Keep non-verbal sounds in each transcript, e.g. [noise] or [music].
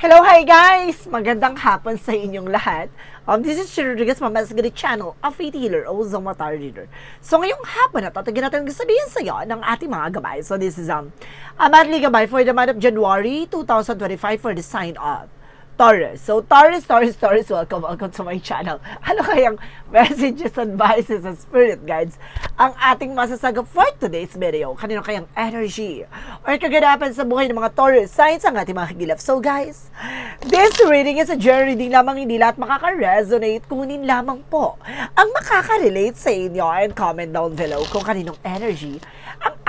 Hello, hi guys! Magandang hapon sa inyong lahat. Um, this is Shiro Rodriguez, Mama's Grid Channel, a faith healer o Zomatar reader. So ngayong hapon na tatagin natin ang sabihin sa iyo ng ating mga gabay. So this is um, a monthly gabay for the month of January 2025 for the sign of Taurus. So Taurus, Taurus, Taurus, welcome, welcome to my channel. [laughs] Ano kayang messages, advices, and spirit guides ang ating masasagap for today's video? Kanino kayang energy or kaganapan sa buhay ng mga Taurus signs ang ating mga higilap? So guys, this reading is a journey reading lamang hindi lahat makaka-resonate kunin lamang po ang makaka-relate sa inyo and comment down below kung kaninong energy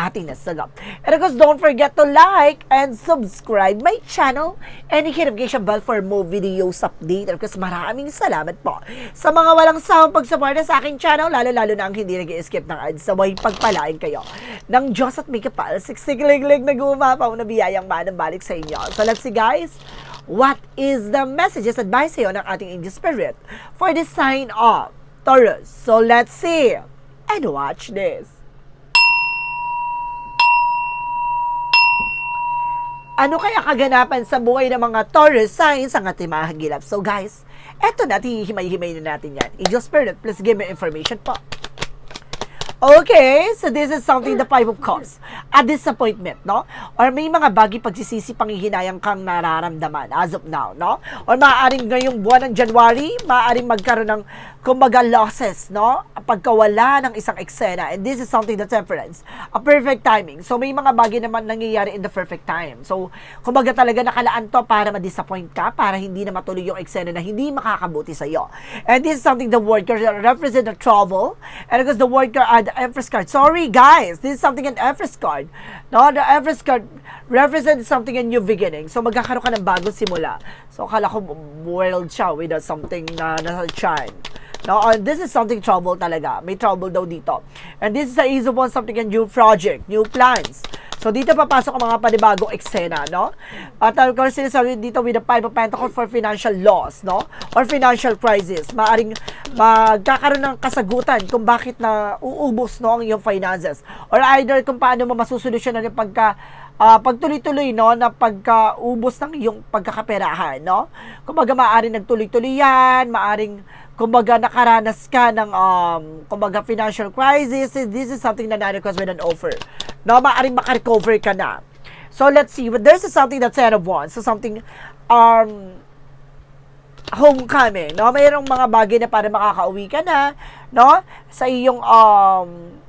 ating nasagap. And of course, don't forget to like and subscribe my channel and hit notification bell for more videos update. Of course, maraming salamat po sa mga walang sawang pagsuporta sa aking channel, lalo-lalo na ang hindi nag skip ng ads. Sabay pagpalain kayo ng Diyos at may kapal, siksikliglig na gumapaw na biyayang manang balik sa inyo. So let's see guys, what is the messages advice sa'yo ng ating angel spirit for the sign of Taurus? So let's see and watch this. Ano kaya kaganapan sa buhay ng mga Taurus signs ang ating mga hagilap? So guys, eto na, hihimay-himay na natin yan. Angel Spirit, please give me information po. Okay, so this is something the Five of Cups. A disappointment, no? Or may mga bagay pagsisisi panghihinayang kang nararamdaman as of now, no? Or maaaring ngayong buwan ng January, maaaring magkaroon ng kumbaga losses, no? Pagkawala ng isang eksena. And this is something the temperance. A perfect timing. So may mga bagay naman nangyayari in the perfect time. So, kumbaga talaga nakalaan to para ma-disappoint ka, para hindi na matuloy yung eksena na hindi makakabuti sa iyo. And this is something the word card represent the trouble. And because the word card, uh, the Empress card. Sorry guys, this is something an Empress card. No, the Empress card represents something a new beginning. So magkakaroon ka ng bagong simula. So akala ko world siya with uh, something na nasa chime. No, uh, this is something trouble talaga. May trouble daw dito. And this is a easy one, something a new project, new plans. So, dito papasok ang mga panibagong eksena, no? At uh, kung sinasabi dito with the Five of Pentacles for financial loss, no? Or financial crisis. Maaring magkakaroon ng kasagutan kung bakit na uubos, no, ang iyong finances. Or either kung paano mo masusolusyonan yung pagka ah, pagtuloy-tuloy no na pagkaubos ng iyong pagkakaperahan no? Kumbaga maaring nagtuloy-tuloy yan maaring kumbaga nakaranas ka ng um, kumbaga financial crisis. This is something na na-request with an offer no? Maaring makarecover ka na. So let's see. But there's something that's out of one so something um homecoming, no? Mayroong mga bagay na para makakauwi ka na, no? Sa iyong um,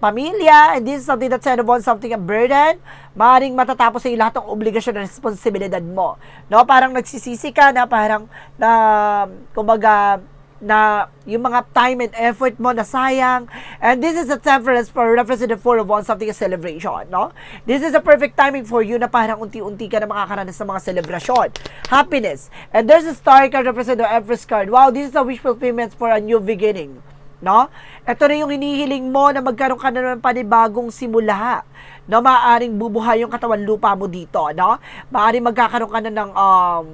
pamilya, and this is something that's kind of on something a burden, maaaring matatapos sa lahat ng obligasyon at responsibilidad mo. No? Parang nagsisisi ka na parang na, kumbaga, na yung mga time and effort mo na sayang. And this is a temperance for representative four of one, something a celebration, no? This is a perfect timing for you na parang unti-unti ka na makakaranas ng mga celebration. Happiness. And there's a star card representative Empress card. Wow, this is a wish fulfillment for a new beginning. No? Ito na yung hinihiling mo na magkaroon ka na ng panibagong simula no maaring bubuhay yung katawan lupa mo dito no maaring magkakaroon ka na ng um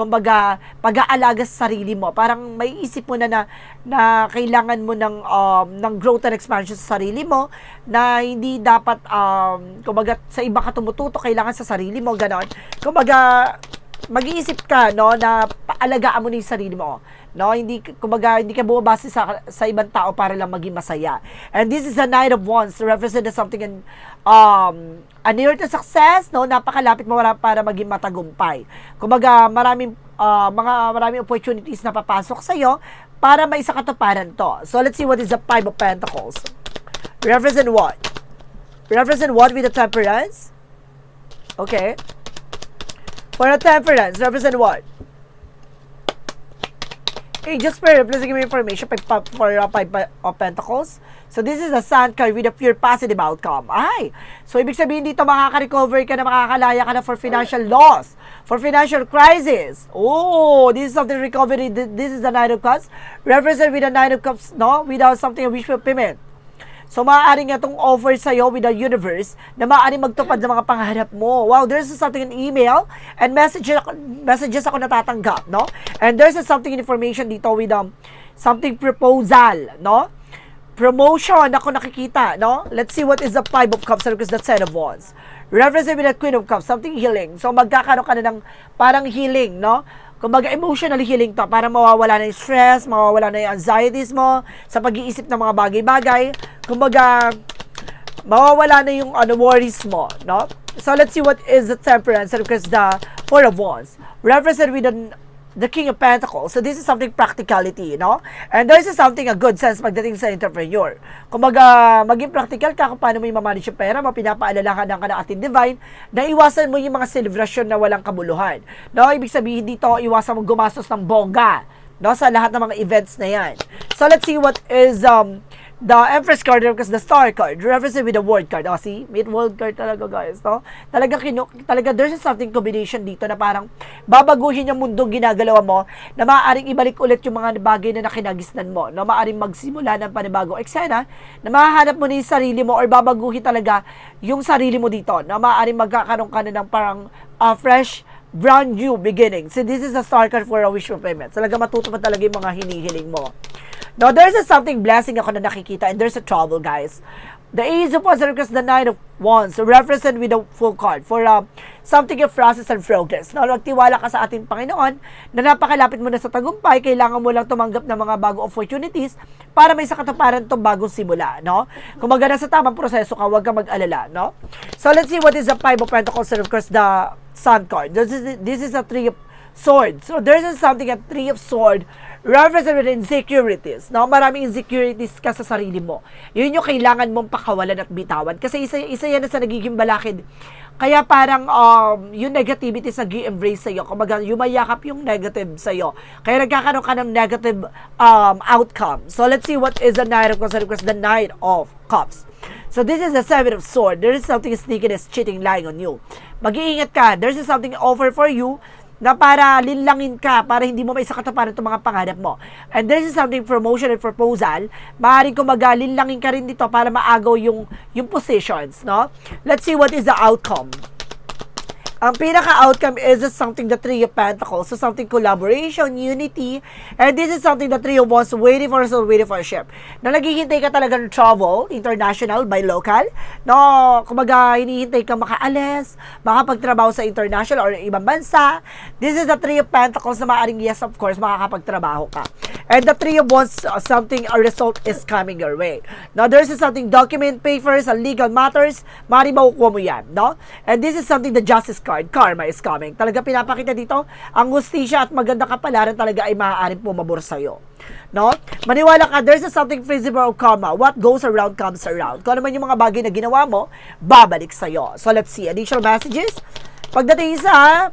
kumbaga, pag-aalaga sa sarili mo. Parang may isip mo na na, na kailangan mo ng, um, ng growth and expansion sa sarili mo na hindi dapat, um, kumbaga, sa iba ka tumututo, kailangan sa sarili mo, ganon. Kumbaga, mag-iisip ka, no, na paalagaan mo na yung sarili mo. No, hindi kumbaga hindi ka bumabase sa sa ibang tao para lang maging masaya. And this is a night of wands to represent as something in um a near to success, no, napakalapit mo para, maging matagumpay. Kumbaga, maraming uh, mga maraming opportunities na papasok sa iyo para may isa katuparan to. So let's see what is the Five of Pentacles. Represent what? Represent what with the temperance? Okay. For the temperance, represent what? Hey, just for please give me information for, for uh, five of pentacles. So, this is a sun card with a pure positive outcome. Ay! So, ibig sabihin dito, makaka-recover ka na, makakalaya ka na for financial loss, for financial crisis. Oh, this is something recovery. This is the Nine of Cups. Represent with the Nine of Cups, no? Without something, a wish fulfillment. So, maaaring itong offer sa'yo with the universe na maaaring magtupad ng mga pangarap mo. Wow, there's something in email and messages, messages ako natatanggap, no? And there's something information dito with um, something proposal, no? Promotion ako nakikita, no? Let's see what is the Five of Cups because that's Ten of Wands. Reference with the Queen of Cups, something healing. So, magkakaroon ka na ng parang healing, no? Kumbaga, emotional healing to para mawawala na yung stress, mawawala na yung anxieties mo sa pag-iisip ng mga bagay-bagay. Kumbaga, mawawala na yung ano, worries mo, no? So, let's see what is the temperance and because the Four of Wands. Represented with the, the King of Pentacles. So, this is something practicality, no? And this is something a good sense pagdating sa entrepreneur. Kumbaga, maging practical ka kung paano mo i-manage yung pera mo, pinapaalalahan ng ka ng ating divine, na iwasan mo yung mga celebration na walang kabuluhan. No? Ibig sabihin dito, iwasan mo gumastos ng bongga no sa lahat ng mga events na yan. So let's see what is um the Empress card because the Star card represent with the World card. Oh, see? May World card talaga, guys, no? Talaga kinu talaga there's something combination dito na parang babaguhin yung mundo ginagalawa mo na maaaring ibalik ulit yung mga bagay na nakinagisnan mo, na maaaring magsimula ng panibagong eksena, na mahahanap mo na yung sarili mo or babaguhin talaga yung sarili mo dito, na maaaring magkakaroon ka na ng parang uh, fresh brand new beginning. So this is a star card for a wish fulfillment. Talaga matutupad talaga yung mga hinihiling mo. Now, there's a something blessing ako na nakikita and there's a trouble, guys. The Ace of Wands because the Nine of Wands represent with a full card for uh, something of process and progress. Now, magtiwala ka sa ating Panginoon na napakalapit mo na sa tagumpay, kailangan mo lang tumanggap ng mga bagong opportunities para may sakatuparan itong bagong simula, no? Kung magana sa tamang proseso ka, huwag ka mag-alala, no? So, let's see what is the Five of Pentacles and of course the Sun card. This is, this is a Three of Swords. So, there's something, a Three of Sword represent insecurities. No? Maraming insecurities ka sa sarili mo. Yun yung kailangan mong pakawalan at bitawan. Kasi isa, isa yan sa nagiging balakid. Kaya parang um, yung negativities nag embrace sa'yo. Kumbaga, yumayakap yung negative sa'yo. Kaya nagkakaroon ka ng negative um, outcome. So, let's see what is the Knight of Cups because the Knight of Cups. So, this is the Seven of Swords. There is something sneakiness, cheating, lying on you. Mag-iingat ka. There's something offer for you na para linlangin ka, para hindi mo maisakatuparan itong mga pangarap mo. And this is something promotion and proposal, maaaring kumaga, linlangin ka rin dito para maagaw yung, yung positions, no? Let's see what is the outcome. Ang pinaka-outcome is something the Three of Pentacles. So, something collaboration, unity, and this is something the Three of waiting for us or waiting for a ship. Na naghihintay ka talaga ng travel, international, by local. No, kumaga, hinihintay ka makaalis, makapagtrabaho sa international or ibang bansa. This is the Three of Pentacles na maaaring, yes, of course, makakapagtrabaho ka. And the Three of uh, something, a result is coming your way. Now, there's something, document, papers, legal matters, maaaring makukuha mo yan, no? And this is something, the Justice card, karma is coming. Talaga pinapakita dito, ang hustisya at maganda kapalaran talaga ay maaaring pumabor sa'yo. No? Maniwala ka, there's a something visible of karma. What goes around comes around. Kung ano man yung mga bagay na ginawa mo, babalik sa'yo. So, let's see. Additional messages. Pagdating sa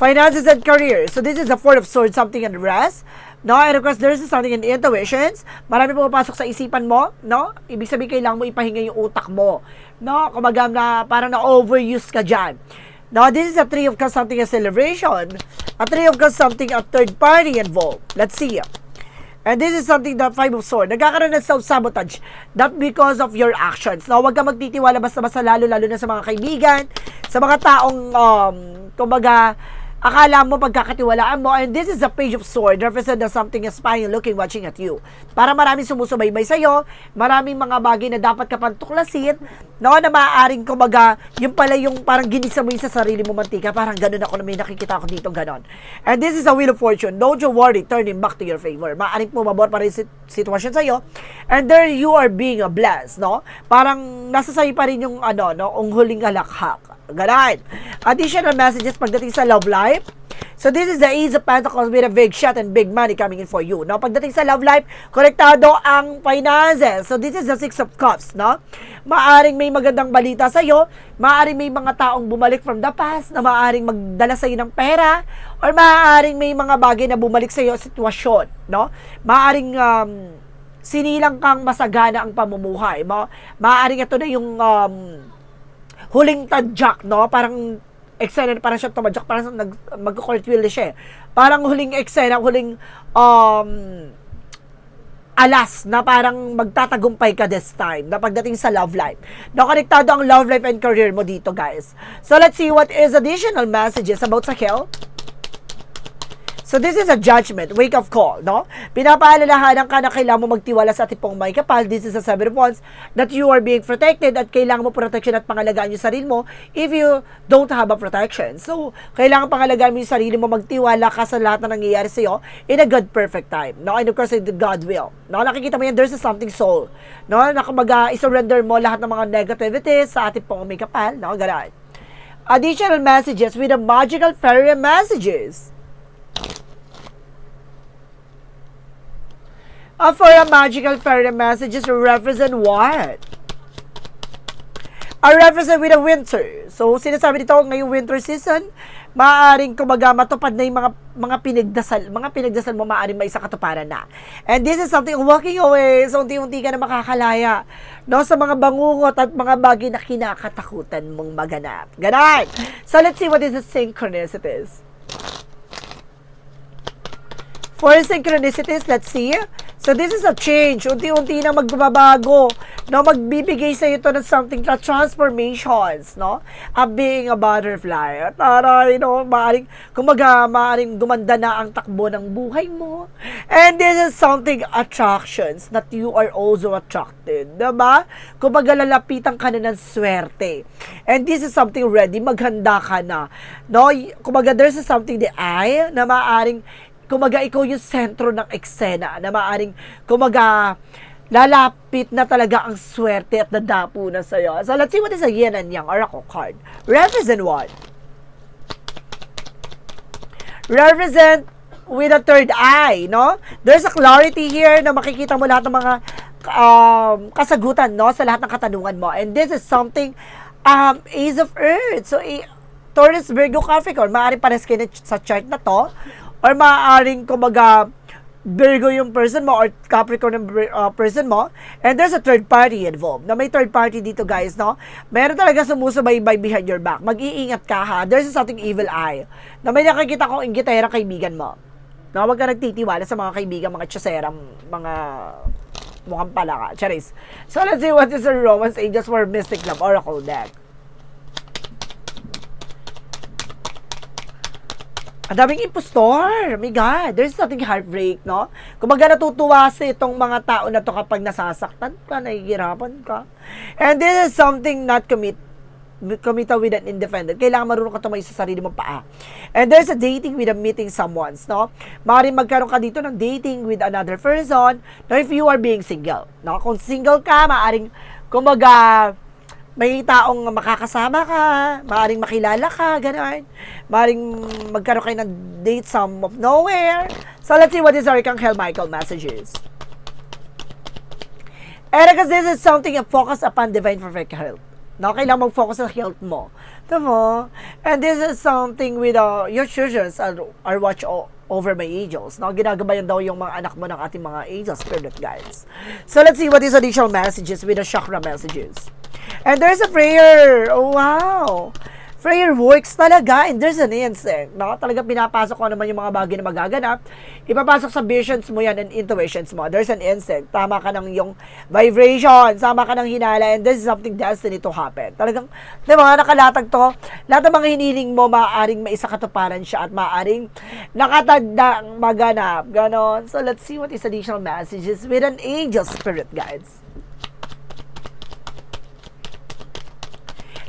finances and career. So, this is the Four of Swords, something and rest. No, and of course, there's something in intuitions. Marami pumapasok sa isipan mo, no? Ibig sabihin, kailangan mo ipahinga yung utak mo. No? Kumagam na parang na-overuse ka dyan. Now, this is a three of something a celebration. A three of something a third party involved. Let's see. And this is something that five of sword. Nagkakaroon ng self-sabotage. That because of your actions. Now, huwag ka magtitiwala basta-basta lalo-lalo na sa mga kaibigan, sa mga taong, um, kumbaga, akala mo pagkakatiwalaan mo and this is a page of sword represent na something is spying looking watching at you. Para maraming sumusubaybay sa iyo maraming mga bagay na dapat ka pang tuklasin no na maaaring kumbaga yung pala yung parang ginisa mo yung sa sarili mo mantika. Parang ganun ako na may nakikita ako dito ganon. And this is a wheel of fortune. Don't you worry turning back to your favor. Maaaring pumabor pa rin sit- sitwasyon sa iyo and there you are being a blessed no? Parang nasa sayo pa rin yung ano no ang huling halakhak Ganon. Additional messages pagdating sa love life. So this is the Ace of Pentacles with a big shot and big money coming in for you. No? Pagdating sa love life, konektado ang finances. So this is the Six of Cups. No? Maaring may magandang balita sa iyo. Maaring may mga taong bumalik from the past na maaring magdala sa iyo ng pera. Or maaring may mga bagay na bumalik sa iyo sitwasyon. No? Maaring um, sinilang kang masagana ang pamumuhay mo. Maaring ito na yung um, huling tadyak, no? Parang eksena, parang siya tumadyak, parang nag, mag-cartwheel siya. eh. Parang huling eksena, huling um, alas na parang magtatagumpay ka this time na pagdating sa love life. Nakonektado ang love life and career mo dito, guys. So, let's see what is additional messages about sa health. So this is a judgment, wake up call, no? Pinapaalalahanan ka na kailangan mo magtiwala sa tipong may kapal. This is a seven wands that you are being protected at kailangan mo protection at pangalagaan yung sarili mo if you don't have a protection. So, kailangan pangalagaan mo yung sarili mo, magtiwala ka sa lahat na nangyayari sa'yo in a good perfect time. No? And of course, in the God will. No? Nakikita mo yan, there's a something soul. No? Na kumaga, isurrender mo lahat ng mga negativities sa ating pong may kapal. No? Ganun. Additional messages with the magical fairy messages. Uh, for a magical fairy messages represent what? I represent with a winter. So, sinasabi dito ngayong winter season, maaaring kumaga matupad na yung mga mga pinagdasal, mga pinagdasal mo maaaring may isa katuparan na. And this is something walking away. So, unti-unti ka na makakalaya no, sa mga bangungot at mga bagay na kinakatakutan mong maganap. Ganon. So, let's see what is the synchronicities. For synchronicities, let's see. So, this is a change. Unti-unti na magbabago. No, magbibigay sa ito ng something na transformations, no? Of being a butterfly. At aray, no, maaring, kumaga, maaring gumanda na ang takbo ng buhay mo. And this is something attractions that you are also attracted. Diba? Kumaga, lalapitan ka na ng swerte. And this is something ready. Maghanda ka na. No? Kumaga, there's something the eye na maaring kumaga ikaw yung sentro ng eksena na maaring kumaga lalapit na talaga ang swerte at nadapo na sa'yo. So let's see what is a yin and yang oracle card. Represent what? Represent with a third eye, no? There's a clarity here na makikita mo lahat ng mga um, kasagutan, no? Sa lahat ng katanungan mo. And this is something um, Ace of Earth. So, i- Taurus, Virgo, Capricorn, maaari pares kayo sa chart na to or maaaring kumaga Virgo yung person mo or Capricorn yung uh, person mo and there's a third party involved. Na may third party dito guys no? Meron talaga sumusubaybay behind your back. Mag-iingat ka ha? There's something evil eye. Na may nakikita kong inggitera kaibigan mo. No wag ka nagtitiwala sa mga kaibigan mga tsaserang mga mukhang palaka. Charis. So let's see what is the romance angels for mystic love oracle deck Ang daming impostor. My God, there's something heartbreak, no? Kumaga natutuwa sa itong mga tao na to kapag nasasaktan ka, nahihirapan ka. And this is something not commit committed with an independent. Kailangan marunong ka tumayo sa sarili mong paa. And there's a dating with a meeting someone's, no? Maaaring magkaroon ka dito ng dating with another person, no? If you are being single, no? Kung single ka, maaaring, kumaga, may taong makakasama ka, maaring makilala ka, gano'n. Maaring magkaroon kayo ng date some of nowhere. So, let's see what is Archangel Michael messages. Because this is something a focus upon divine perfect health. No, kailangan mag-focus sa health mo. Diba? And this is something with uh, your children are, are watch o- over my angels. No, ginagabayan daw yung mga anak mo ng ating mga angels, spirit guides. So, let's see what is additional messages with the chakra messages. And there's a prayer. Oh, wow. Prayer works talaga. And there's an instinct. No? Talaga pinapasok ko naman yung mga bagay na magaganap. Ipapasok sa visions mo yan and intuitions mo. There's an instinct. Tama ka ng yung vibration. Tama ka ng hinala. And this is something destiny to happen. Talagang, di ba, nakalatag to. Lahat ng mga hiniling mo, maaaring maisa katuparan siya at maaaring nakatagdang maganap. Ganon. So, let's see what is additional messages with an angel spirit guides.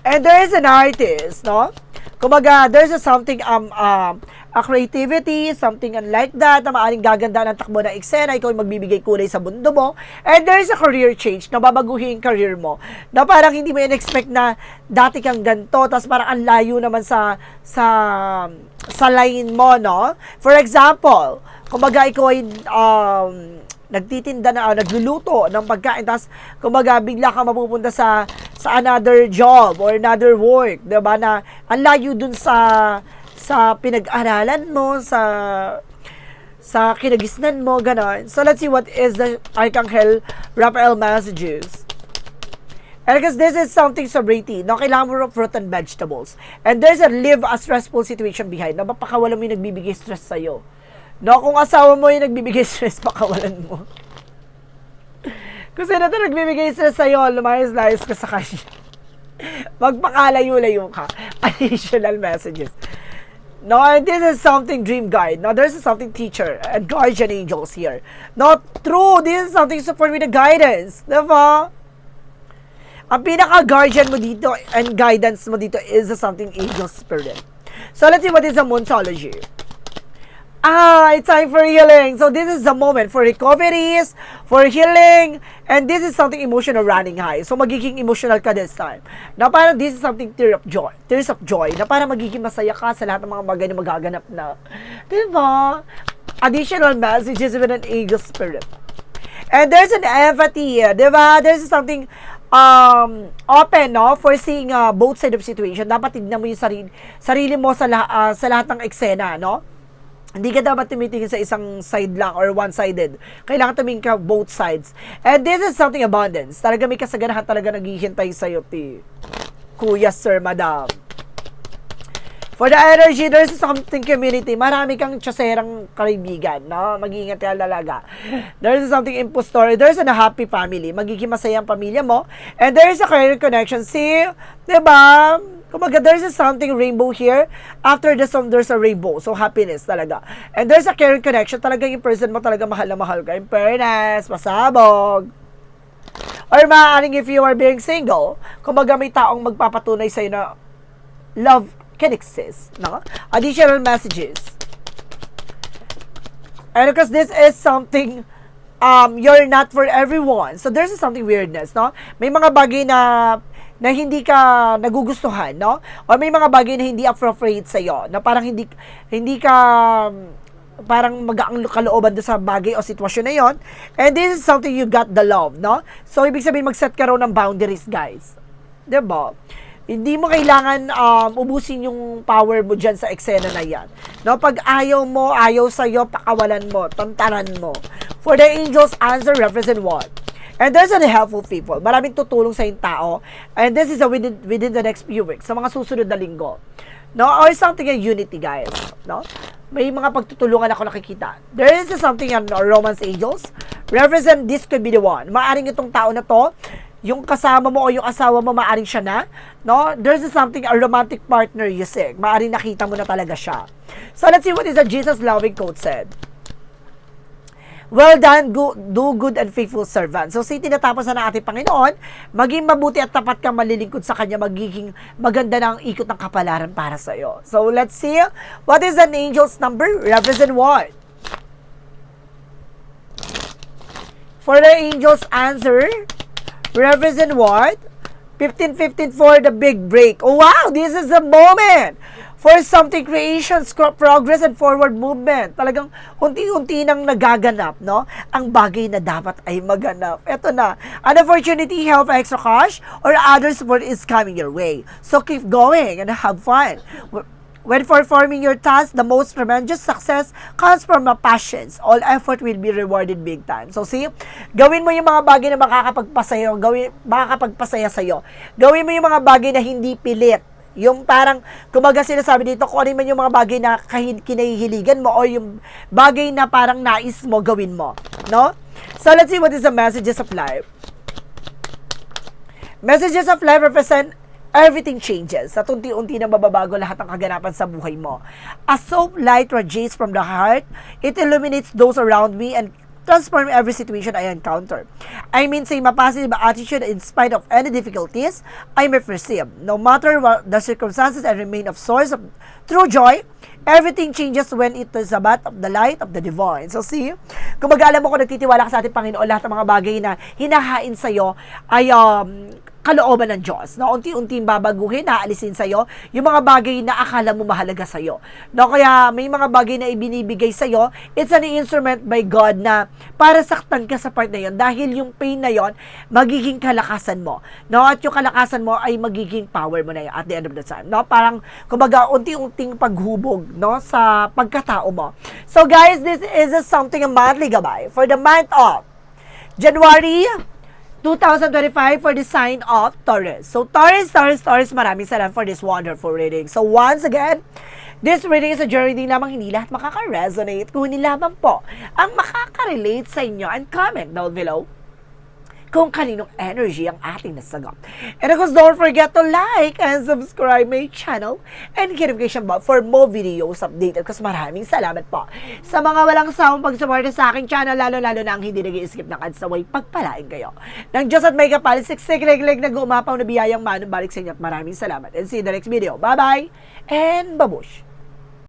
And there is an artist, no? Kumbaga, there's a something, um, um, a creativity, something like that, na maaaring gaganda ng takbo ng eksena, ikaw yung magbibigay kulay sa mundo mo. And there is a career change, na babaguhin yung career mo. Na parang hindi mo in-expect na dati kang ganito, tapos parang ang layo naman sa, sa, sa line mo, no? For example, kumbaga ikaw ay, um, nagtitinda na, uh, nagluluto ng pagkain, tapos kumbaga bigla ka mapupunta sa sa another job or another work, ba na ang layo dun sa sa pinag-aralan mo, sa sa kinagisnan mo, gano'n. So, let's see what is the Archangel Raphael messages. And because this is something sobriety, no, kailangan mo ng fruit and vegetables. And there's a live a stressful situation behind, na mapakawalan mo yung nagbibigay stress sa'yo. No, kung asawa mo yung nagbibigay [laughs] stress, pakawalan mo. Kung sino to nagbibigay stress sa'yo, lumayas-layas ka sa kanya. [laughs] Magpakalayo-layo ka. [laughs] Additional messages. No, and this is something dream guide. No, there's something teacher and guardian angels here. Not true. This is something support with the guidance. Diba? Ang pinaka-guardian mo dito and guidance mo dito is something angel spirit. So let's see what is the Moonology. Ah, it's time for healing. So this is the moment for recoveries, for healing, and this is something emotional running high. So magiging emotional ka this time. Na parang this is something tear of joy. Tears of joy. Na parang magiging masaya ka sa lahat ng mga bagay na magaganap na. Diba? Additional messages with an angel spirit. And there's an empathy, eh, di ba? There's something um, open, no? For seeing uh, both side of situation. Dapat tignan mo yung sarili, sarili mo sa, lah- ah, sa lahat ng eksena, no? Hindi ka dapat tumitingin sa isang side lang or one-sided. Kailangan tumingin ka both sides. And this is something abundance. Talaga may kasaganahan talaga naghihintay sa'yo, ti. Kuya, sir, madam. For the energy, there's something community. Marami kang tsaserang kaibigan, no? Mag-iingat ka lalaga. There's something impostor. There's a happy family. Magiging masaya ang pamilya mo. And there's a career connection. See? Diba? Kumaga, there's a something rainbow here. After the sun, there's a rainbow. So, happiness talaga. And there's a career connection. Talaga yung person mo talaga mahal na mahal ka. In fairness, pasabog. Or maaaring if you are being single, kumbaga may taong magpapatunay sa'yo na love can. No? Additional messages. And because this is something um, you're not for everyone. So there's something weirdness, no? May mga bagay na na hindi ka nagugustuhan, no? O may mga bagay na hindi appropriate sa iyo, na parang hindi hindi ka parang magaang kalooban doon sa bagay o sitwasyon na yon. And this is something you got the love, no? So ibig sabihin mag-set ka raw ng boundaries, guys. 'Di ba? Hindi mo kailangan um, ubusin yung power mo dyan sa eksena na yan. No, pag ayaw mo, ayaw sa'yo, pakawalan mo, tantanan mo. For the angels, answer represent what? And there's an helpful people. Maraming tutulong sa yung tao. And this is a within, within the next few weeks, sa mga susunod na linggo. No? Or something in unity, guys. No? May mga pagtutulungan ako nakikita. There is something in Romance Angels. Represent this could be the one. Maaring itong tao na to, yung kasama mo o yung asawa mo, maaring siya na. No? There's something, a romantic partner you seek. Maaring nakita mo na talaga siya. So let's see what is the Jesus loving quote said. Well done, go, do good and faithful servant. So, say tinatapos na ng ating Panginoon, maging mabuti at tapat kang malilingkod sa Kanya, magiging maganda na ang ikot ng kapalaran para sa iyo. So, let's see. What is an angel's number? Represent what? For the angel's answer, represent what? 1515 for the big break. Oh, wow! This is the moment for something creation, scro- progress, and forward movement. Talagang unti-unti nang nagaganap, no? Ang bagay na dapat ay maganap. Ito na. An opportunity, help, extra cash, or other support is coming your way. So keep going and have fun. When performing your task, the most tremendous success comes from a passions. All effort will be rewarded big time. So see, gawin mo yung mga bagay na makakapagpasaya, gawin, makakapagpasaya sa'yo. Gawin mo yung mga bagay na hindi pilit. Yung parang, kumaga sinasabi dito, kung ano man yung mga bagay na kinahihiligan mo o yung bagay na parang nais mo, gawin mo. No? So let's see what is the messages of life. Messages of life represent everything changes. At unti-unti na mababago lahat ng kaganapan sa buhay mo. A soap light radiates from the heart. It illuminates those around me and transform every situation I encounter. I maintain my positive attitude in spite of any difficulties I may perceive. No matter what the circumstances, I remain of source of true joy. Everything changes when it is about of the light of the divine. So see, kung mag-alam mo kung nagtitiwala ka sa ating Panginoon, lahat ng mga bagay na hinahain sa'yo ay um, kalooban ng Diyos. No? Unti-unting babaguhin, naalisin sa'yo yung mga bagay na akala mo mahalaga sa'yo. No? Kaya may mga bagay na ibinibigay sa'yo, it's an instrument by God na para saktan ka sa part na yon dahil yung pain na yon magiging kalakasan mo. No? At yung kalakasan mo ay magiging power mo na yun at the end of the time. No? Parang, kumbaga, unti-unting paghubog no? sa pagkatao mo. So guys, this is a something a monthly gabay for the month of January 2025 for the sign of Taurus. So, Taurus, Taurus, Taurus, maraming salamat for this wonderful reading. So, once again, this reading is a journey lamang hindi lahat makaka-resonate. Kung hindi lamang po ang makaka-relate sa inyo and comment down below. Kung kaninong energy ang ating nasagot. And of course, don't forget to like and subscribe my channel and notification bell for more videos updated. Kasi maraming salamat po sa mga walang sawang pagsuporta sa aking channel, lalo-lalo na ang hindi nag skip ng ads away, pagpalain kayo. Ng Diyos at may kapal, siksik, leg-leg, nag-uumapaw na biyayang manong balik sa inyo at maraming salamat. And see you in the next video. Bye-bye and babush!